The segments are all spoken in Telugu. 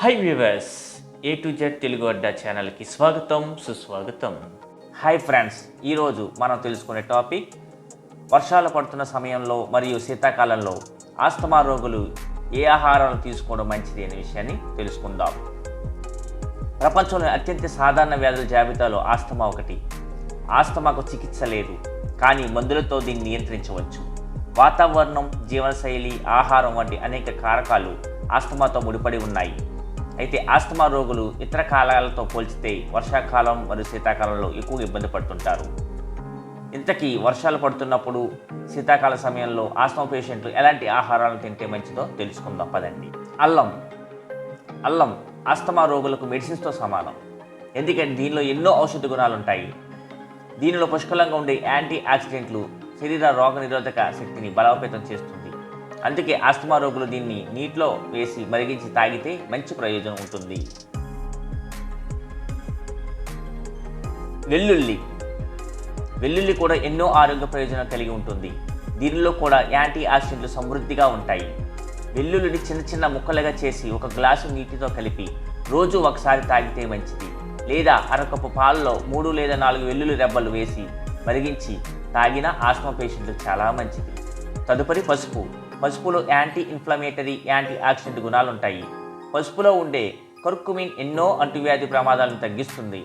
Hi viewers A to Z Telugu Adda ఛానల్కి స్వాగతం సుస్వాగతం. హాయ్ ఫ్రెండ్స్ ఈరోజు మనం తెలుసుకునే టాపిక్ వర్షాలు పడుతున్న సమయంలో మరియు శీతాకాలంలో ఆస్తమా రోగులు ఏ ఆహారాలు తీసుకోవడం మంచిది అనే విషయాన్ని తెలుసుకుందాం. ప్రపంచంలోని అత్యంత సాధారణ వ్యాధుల జాబితాలో ఆస్తమా ఒకటి. ఆస్తమాకు చికిత్స లేదు కానీ మందులతో దీన్ని నియంత్రించవచ్చు. వాతావరణం జీవనశైలి ఆహారం వంటి అనేక కారకాలు ఆస్తమాతో ముడిపడి ఉన్నాయి. అయితే ఆస్తమా రోగులు ఇతర కాలాలతో పోల్చితే వర్షాకాలం మరియు శీతాకాలంలో ఎక్కువ ఇబ్బంది పడుతుంటారు. ఇంతకీ వర్షాలు పడుతున్నప్పుడు శీతాకాల సమయంలో ఆస్తమా పేషెంట్లు ఎలాంటి ఆహారాలను తింటే మంచిదో తెలుసుకుందాం పదండి. అల్లం. అల్లం ఆస్తమా రోగులకు మెడిసిన్స్తో సమానం. ఎందుకంటే దీనిలో ఎన్నో ఔషధ గుణాలు ఉంటాయి దీనిలో పుష్కలంగా ఉండే యాంటీ ఆక్సిడెంట్లు శరీర రోగ నిరోధక శక్తిని బలోపేతం చేస్తుంది. అందుకే ఆస్తమా రోగులు దీన్ని నీటిలో వేసి మరిగించి తాగితే మంచి ప్రయోజనం ఉంటుంది. వెల్లుల్లి. వెల్లుల్లి కూడా ఎన్నో ఆరోగ్య ప్రయోజనాలు కలిగి ఉంటుంది. దీనిలో కూడా యాంటీ ఆక్సిడెంట్లు సమృద్ధిగా ఉంటాయి. వెల్లుల్లిని చిన్న చిన్న ముక్కలుగా చేసి ఒక గ్లాసు నీటితో కలిపి రోజు ఒకసారి తాగితే మంచిది. లేదా అరకప్పు పాలలో మూడు లేదా నాలుగు వెల్లుల్లి రెబ్బలు వేసి మరిగించి తాగిన ఆస్మా పేషెంట్లు చాలా మంచిది. తదుపరి పసుపు. పసుపులో యాంటీ ఇన్ఫ్లమేటరీ యాంటీ ఆక్సిడెంట్ గుణాలు ఉంటాయి పసుపులో ఉండే కర్కుమిన్ ఎన్నో అంటువ్యాధి ప్రమాదాలను తగ్గిస్తుంది.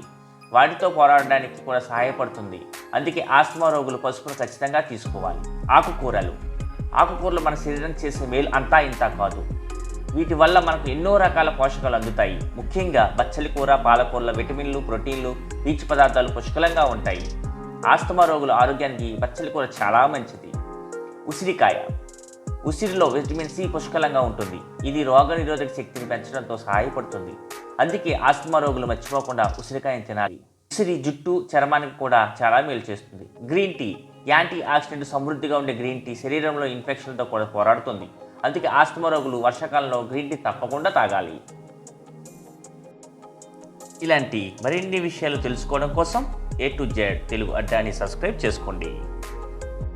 వాటితో పోరాడడానికి కూడా సహాయపడుతుంది. అందుకే ఆస్తమా రోగులు పసుపును ఖచ్చితంగా తీసుకోవాలి. ఆకుకూరలు. ఆకుకూరలు మన శరీరం చేసే మేలు అంతా ఇంత కాదు. వీటి వల్ల మనకు ఎన్నో రకాల పోషకాలు అందుతాయి. ముఖ్యంగా బచ్చలి కూర పాలకూరలో విటమిన్లు ప్రోటీన్లు పీచు పదార్థాలు పుష్కలంగా ఉంటాయి. ఆస్తమా రోగుల ఆరోగ్యానికి బచ్చలి కూర చాలా మంచిది. ఉసిరికాయ. ఉసిరిలో విటమిన్ సి పుష్కలంగా ఉంటుంది. ఇది రోగనిరోధక శక్తిని పెంచడంతో సహాయపడుతుంది. అందుకే ఆస్తమా రోగులు మర్చిపోకుండా ఉసిరికాయను తినాలి. ఉసిరి జుట్టు చర్మానికి కూడా చాలా మేలు చేస్తుంది. గ్రీన్ టీ యాంటీ ఆక్సిడెంట్ సమృద్ధిగా ఉండే గ్రీన్ టీ శరీరంలో ఇన్ఫెక్షన్లతో కూడా పోరాడుతుంది. అందుకే ఆస్తమా రోగులు వర్షాకాలంలో గ్రీన్ టీ తప్పకుండా తాగాలి. ఇలాంటి మరిన్ని విషయాలు తెలుసుకోవడం కోసం ఏ టు జెడ్ తెలుగు అడ్డాని సబ్స్క్రైబ్ చేసుకోండి.